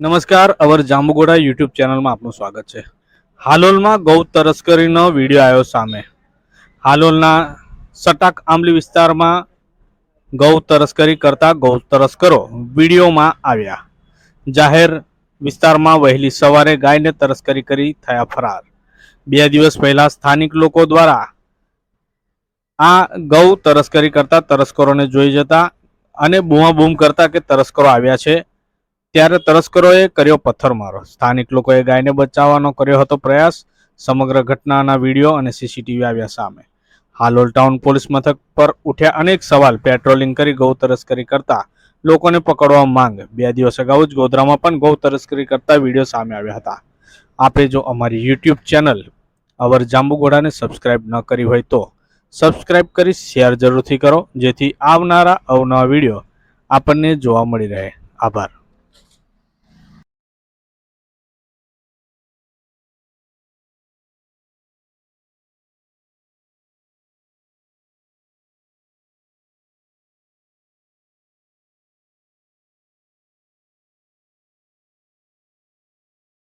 નમસ્કાર, અવર જાંબુગોડા યુટ્યુબ ચેનલમાં આપનું સ્વાગત છે. હાલોલમાં ગૌ તસ્કરીનો વીડિયો આવ્યો સામે. હાલોલના સટાક આંબલી વિસ્તારમાં ગૌ તસ્કરી કરતા ગૌ તસ્કરો વિડીયોમાં આવ્યા. જાહેર વિસ્તારમાં વહેલી સવારે ગાયને તસ્કરી કરી થયા ફરાર. બે દિવસ પહેલા સ્થાનિક લોકો દ્વારા આ ગૌ તસ્કરી કરતા તસ્કરોને જોઈ જતા અને બૂમાબૂમ કરતા કે તસ્કરો આવ્યા છે. ત્યારે તસ્કરોએ કર્યો પથ્થરમારો. સ્થાનિક લોકોએ ગાયને બચાવવાનો કર્યો હતો પ્રયાસ. સમગ્ર ઘટનાના વીડિયો અને સીસીટીવી આવ્યા સામે. હાલોલ ટાઉન પોલીસ મથક પર ઉઠ્યા અનેક સવાલ, પેટ્રોલિંગ કરી ગૌ તસ્કરી કરતા લોકોને પકડવા માંગ. બે દિવસ અગાઉ જ ગોધરામાં પણ ગૌ તસ્કરી કરતા વીડિયો સામે આવ્યા હતા. આપે જો અમારી યુટ્યુબ ચેનલ અવર જાંબુઘોડાને સબસ્ક્રાઇબ ન કરી હોય તો સબસ્ક્રાઇબ કરી શેર જરૂરથી કરો, જેથી આવનારા અવનવા વીડિયો આપણને જોવા મળી રહે. આભાર.